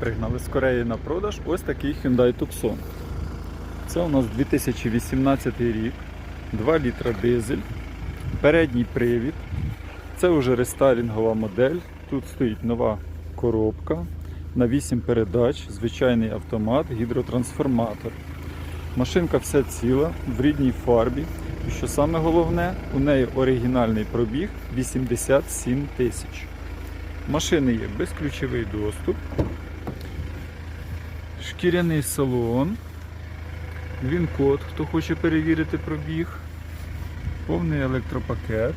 пригнали з Кореї на продаж ось такий Hyundai Tucson. Це у нас 2018 рік, 2 літра дизель, передній привід. Це вже рестайлінгова модель. Тут стоїть нова коробка на 8 передач, звичайний автомат, гідротрансформатор. Машинка вся ціла, в рідній фарбі. І що саме головне, у неї оригінальний пробіг 87 тисяч. Машини є безключовий доступ, шкіряний салон, він-код, хто хоче перевірити пробіг, повний електропакет,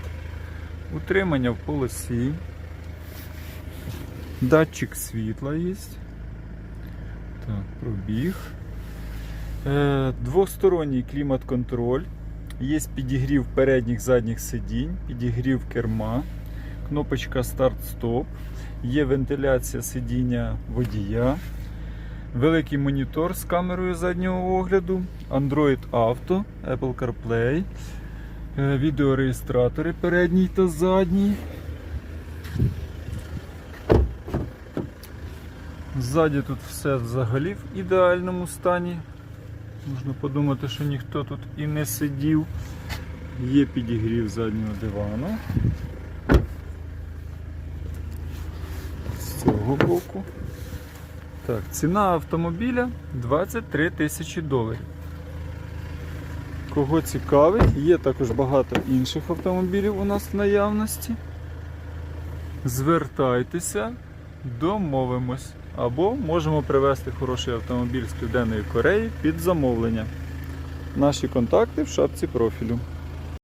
утримання в полосі, датчик світла є. Так, пробіг. Е, Двосторонній клімат-контроль. Є підігрів передніх задніх сидінь, підігрів керма, кнопочка старт-стоп, є вентиляція сидіння водія, великий монітор з камерою заднього огляду, Android Auto, Apple CarPlay, е, відеореєстратори передній та задній. Ззаді тут все взагалі в ідеальному стані. Можна подумати, що ніхто тут і не сидів. Є підігрів заднього дивану. З цього боку. Так, ціна автомобіля 23 тисячі доларів. Кого цікавить, є також багато інших автомобілів у нас в наявності. Звертайтеся, домовимось. Або можемо привезти хороший автомобіль з Південної Кореї під замовлення. Наші контакти в шапці профілю.